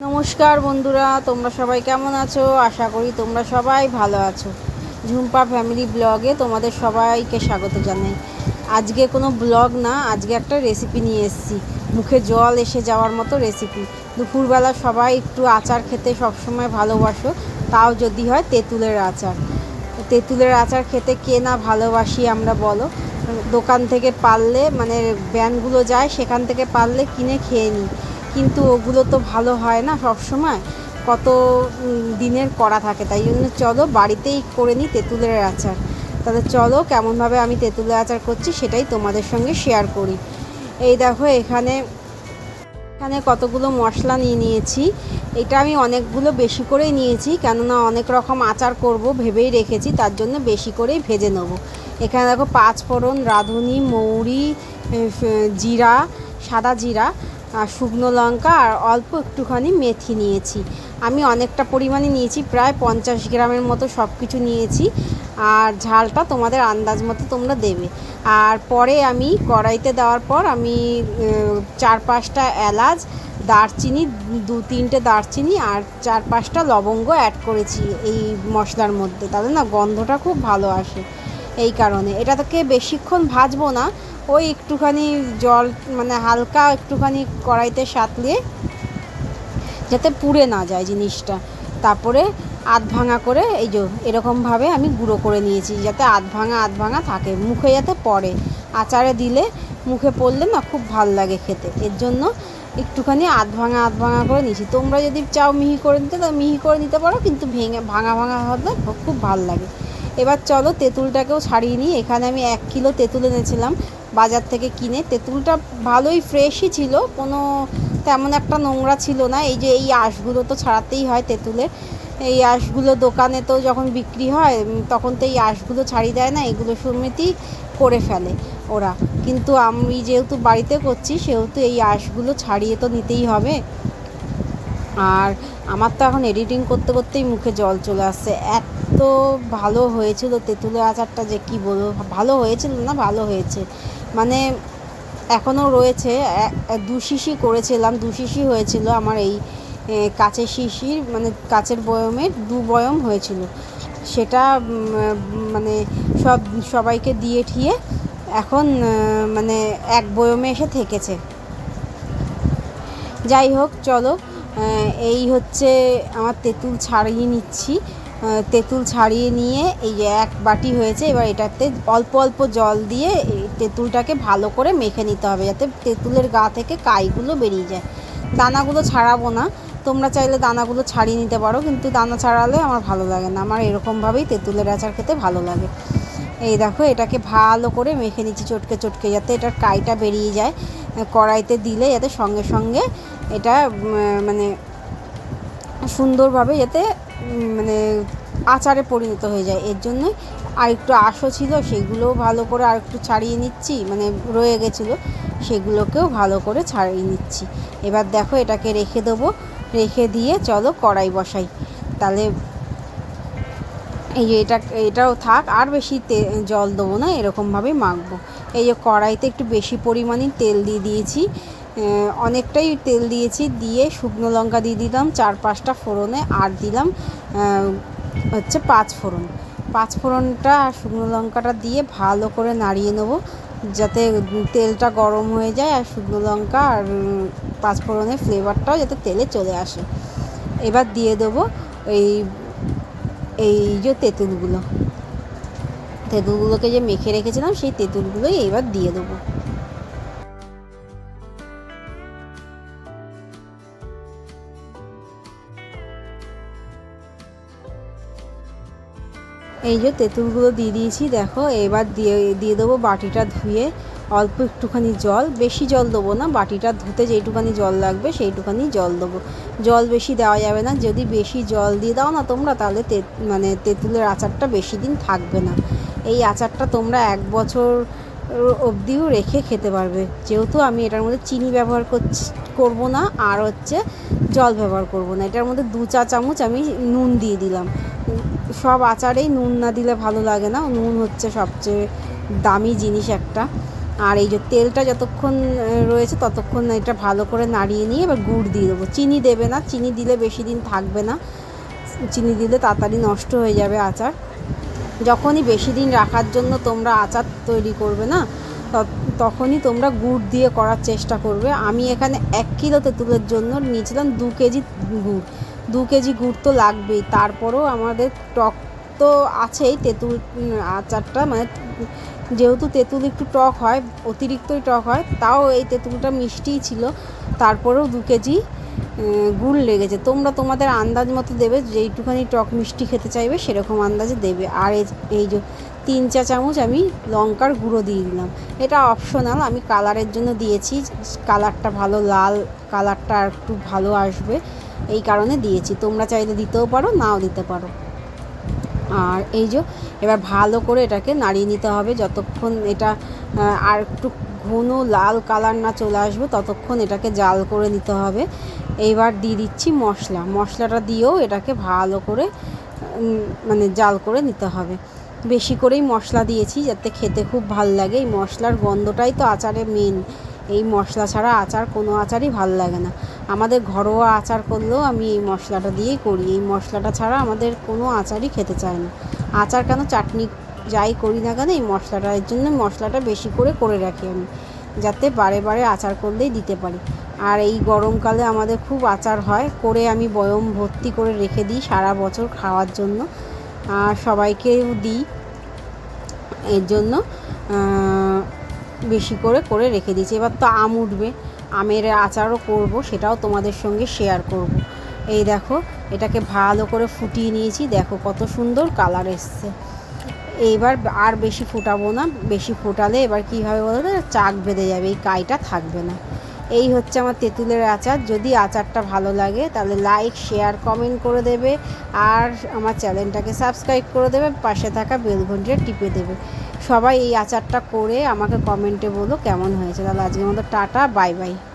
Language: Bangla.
নমস্কার বন্ধুরা, তোমরা সবাই কেমন আছো? আশা করি তোমরা সবাই ভালো আছো। ঝুম্পা ফ্যামিলি ব্লগে তোমাদের সবাইকে স্বাগত জানাই। আজকে কোনো ব্লগ না, আজকে একটা রেসিপি নিয়ে এসেছি। মুখে জল এসে যাওয়ার মতো রেসিপি দুপুরবেলা সবাই একটু আচার খেতে সবসময় ভালোবাসো, তাও যদি হয় তেঁতুলের আচার। তেঁতুলের আচার খেতে কে না ভালোবাসি আমরা বলো। দোকান থেকে পারলে মানে ব্যানগুলো যায়, সেখান থেকে পারলে কিনে খেয়ে নিই। কিন্তু ওগুলো তো ভালো হয় না সব সময় কত দিনের করা থাকে, তাই জন্য চলো বাড়িতেই করে নিই তেঁতুলের আচার। তাহলে চলো কেমনভাবে আমি তেঁতুলের আচার করছি সেটাই তোমাদের সঙ্গে শেয়ার করি। এই দেখো এখানে এখানে কতগুলো মশলা নিয়ে নিয়েছি। এটা আমি অনেকগুলো বেশি করেই নিয়েছি, কেননা অনেক রকম আচার করব ভেবেই রেখেছি, তার জন্য বেশি করেই ভেজে নেব। এখানে দেখো পাঁচ ফোড়ন রাঁধুনি, মৌরি জিরা, সাদা জিরা। শুকনো লঙ্কা আর অল্প একটুখানি মেথি নিয়েছি। আমি অনেকটা পরিমাণে নিয়েছি, প্রায় পঞ্চাশ গ্রামের মতো সব কিছু নিয়েছি। আর ঝালটা তোমাদের আন্দাজ মতো তোমরা দেবে। আর পরে আমি কড়াইতে দেওয়ার পর আমি চার পাঁচটা এলাচ, দারচিনি, দু তিনটে দারচিনি আর চার পাঁচটা লবঙ্গ অ্যাড করেছি এই মশলার মধ্যে। তাহলে না গন্ধটা খুব ভালো আসে। এই কারণে। এটাকে বেশিক্ষণ ভাজবো না। ওই একটুখানি জল মানে হালকা একটুখানি কড়াইতে সাতলিয়ে যাতে পুড়ে না যায় জিনিসটা। তারপরে আধ ভাঙা করে এই যে এরকমভাবে আমি গুঁড়ো করে নিয়েছি, যাতে আধ ভাঙা আধ ভাঙা থাকে। মুখে যাতে পড়ে। আচারে দিলে মুখে পড়লে না খুব ভালো লাগে খেতে। এর জন্য একটুখানি আধ ভাঙা আধ ভাঙা করে নিয়েছি। তোমরা যদি চাও মিহি করে নিতে তো মিহি করে নিতে পারো, কিন্তু ভেঙে, ভাঙা ভাঙা হলে খুব ভালো লাগে। এবার চলো তেঁতুলটাকেও ছাড়িয়ে নিই। এখানে আমি এক কিলো তেঁতুল এনেছিলাম বাজার থেকে কিনে। তেঁতুলটা ভালোই ফ্রেশই ছিল, কোনো তেমন একটা নোংরা ছিল না। এই যে এই আঁশগুলো তো ছাড়াতেই হয় তেঁতুলের। এই আঁশগুলো দোকানে তো যখন বিক্রি হয় তখন তো এই আঁশগুলো ছাড়িয়ে দেয় না, এগুলো সমেতই করে ফেলে ওরা। কিন্তু আমি যেহেতু বাড়িতে করছি, সেহেতু এই আঁশগুলো ছাড়িয়ে তো নিতেই হবে। আর আমার তো এখন এডিটিং করতে করতেই মুখে জল চলে আসছে। এত ভালো হয়েছিল, তেঁতুলের আচারটা যে কি বলব, ভালো হয়েছিল না, ভালো হয়েছে। মানে এখনও রয়েছে দু শিশি করেছিলাম, দু শিশি হয়েছিল আমার এই কাচের শিশির মানে কাচের বয়মের দু বয়ম হয়েছিল। সেটা মানে সব সবাইকে দিয়ে ঠিয়ে এখন মানে এক বয়মে এসে থেকেছে। যাই হোক, চলো এই হচ্ছে আমার তেঁতুল ছাড়িয়ে নিচ্ছি। তেঁতুল ছাড়িয়ে নিয়ে এই যে এক বাটি হয়েছে, এবার এটাতে অল্প অল্প জল দিয়ে তেঁতুলটাকে ভালো করে মেখে নিতে হবে যাতে তেঁতুলের গা থেকে কাইগুলো বেরিয়ে যায়। দানাগুলো ছাড়াবো না, তোমরা চাইলে দানাগুলো ছাড়িয়ে নিতে পারো, কিন্তু দানা ছাড়ালে আমার ভালো লাগে না, আমার এরকমভাবেই তেঁতুলের আচার খেতে ভালো লাগে। এই দেখো, এটাকে ভালো করে মেখে নিচ্ছি চটকে চটকে, যাতে এটার কাইটা বেরিয়ে যায়, কড়াইতে দিলে যাতে সঙ্গে সঙ্গে এটা মানে সুন্দরভাবে যাতে মানে আচারে পরিণত হয়ে যায়। এর জন্য আর একটু ছিল, সেগুলোও ভালো করে আর একটু ছাড়িয়ে নিচ্ছি মানে রয়ে গেছিল, সেগুলোকেও ভালো করে ছাড়িয়ে নিচ্ছি। এবার দেখো এটাকে রেখে দেবো, রেখে দিয়ে চলো কড়াই বসাই। তাহলে এই যে এটা, এটাও থাক, আর বেশি তে- জল দেবো না, এরকমভাবেই মাখবো। এই যে কড়াইতে একটু বেশি পরিমাণে তেল দিয়ে দিয়েছি অনেকটাই তেল দিয়েছি, দিয়ে শুকনো লঙ্কা দিয়ে দিলাম, চার পাঁচটা ফোড়নে, আর দিলাম হচ্ছে পাঁচ ফোড়ন। পাঁচ ফোড়নটা আর শুকনো লঙ্কাটা দিয়ে ভালো করে নাড়িয়ে নেব, যাতে তেলটা গরম হয়ে যায়, আর শুকনো লঙ্কা আর পাঁচ ফোড়নের ফ্লেভারটাও যাতে তেলে চলে আসে। এবার দিয়ে দেবো এই এই যে তেঁতুলগুলো। তেঁতুলগুলোকে যে মেখে রেখেছিলাম, সেই তেঁতুলগুলোই এবার দিয়ে দেবো। এই যে তেঁতুলগুলো দিয়ে দিয়েছি, দেখো, এবার দিয়ে দিয়ে দেবো বাটিটা ধুয়ে অল্প একটুখানি জল। বেশি জল দেবো না, বাটিটা ধুতে যেইটুখানি জল লাগবে সেইটুখানি জল দেবো। জল বেশি দেওয়া যাবে না, যদি বেশি জল দিয়ে দাও না তোমরা, তাহলে তে মানে তেঁতুলের আচারটা বেশি দিন থাকবে না। এই আচারটা তোমরা এক বছর অবধিও রেখে খেতে পারবে। যেহেতু আমি এটার মধ্যে চিনি ব্যবহার করছি, করব না, আর হচ্ছে জল ব্যবহার করব না। এটার মধ্যে দু চা চামচ আমি নুন দিয়ে দিলাম। সব আচারেই নুন না দিলে ভালো লাগে না। নুন হচ্ছে সবচেয়ে দামি জিনিস একটা। আর এই যে তেলটা যতক্ষণ রয়েছে ততক্ষণ এটা ভালো করে নাড়িয়ে নিয়ে এবার গুড় দিয়ে দেবো। চিনি দেবে না, চিনি দিলে বেশি দিন থাকবে না। চিনি দিলে তাড়াতাড়ি নষ্ট হয়ে যাবে আচার। যখনই বেশি দিন রাখার জন্য তোমরা আচার তৈরি করবে না তখনই তোমরা গুড় দিয়ে করার চেষ্টা করবে। আমি এখানে এক কিলো তেঁতুলের জন্য নিয়েছিলাম দু কেজি গুড়। দু কেজি গুড় তো লাগবেই। তারপরেও আমাদের টক তো আছেই, তেঁতুল আচারটা। মানে যেহেতু তেঁতুল একটু টক হয়, অতিরিক্তই টক হয়, তাও এই তেঁতুলটা মিষ্টিই ছিল। তারপরেও দু কেজি গুড় লেগেছে। তোমরা তোমাদের আন্দাজ মতো দেবে, যেইটুখানি টক মিষ্টি খেতে চাইবে, সেরকম আন্দাজে দেবে। আর এই যে তিন চা চামচ আমি লঙ্কার গুঁড়ো দিয়ে দিলাম। এটা অপশনাল আমি কালারের জন্য দিয়েছি। কালারটা ভালো, লাল কালারটা একটু ভালো আসবে। এই কারণে দিয়েছি। তোমরা চাইলে দিতেও পারো, নাও দিতে পারো। আর এই যে, এবার ভালো করে এটাকে নাড়িয়ে নিতে হবে। যতক্ষণ এটা আর একটু ঘন লাল কালার না চলে আসবে, ততক্ষণ এটাকে জাল করে নিতে হবে। এইবার দিয়ে দিচ্ছি মশলা। মশলাটা দিয়েও এটাকে ভালো করে মানে জাল করে নিতে হবে। বেশি করেই মশলা দিয়েছি যাতে খেতে খুব ভালো লাগে। এই মশলার গন্ধটাই তো আচারে মেন এই মশলা ছাড়া আচার কোনো আচারই ভালো লাগে না। আমাদের ঘরোয়া আচার করলেও আমি এই মশলাটা দিয়েই করি। এই মশলাটা ছাড়া আমাদের কোনো আচারই খেতে চায় না। আচার কেন চাটনি যাই করি না কেন এই মশলাটা, এর জন্য মশলাটা বেশি করে করে রাখি আমি, যাতে বারে বারে আচার করলেই দিতে পারি। আর এই গরমকালে আমাদের খুব আচার হয়, করে আমি বয়ম ভর্তি করে রেখে দিই সারা বছর খাওয়ার জন্য। আর সবাইকেও দিই, এর জন্য বেশি করে করে রেখে দিয়েছি। এবার তো আম উঠবে আমের আচারও করব, সেটাও তোমাদের সঙ্গে শেয়ার করব। এই দেখো, এটাকে ভালো করে ফুটিয়ে নিয়েছি, দেখো কত সুন্দর কালার এসছে। এইবার আর বেশি ফোটাবো না, বেশি ফোটালে এবার কী হবে বলো তো, চাক বেঁধে যাবে, এই কাইটা থাকবে না। এই হচ্ছে আমার তেঁতুলের আচার, যদি আচারটা ভালো লাগে তাহলে লাইক শেয়ার কমেন্ট করে দেবে, আর আমার চ্যানেলটাকে সাবস্ক্রাইব করে দেবে, পাশে থাকা বেল ঘন্টিটা টিপে দেবে। সবাই এই আচারটা করে আমাকে কমেন্টে বলো কেমন হয়েছে। তাহলে আজকের মতো টাটা বাই বাই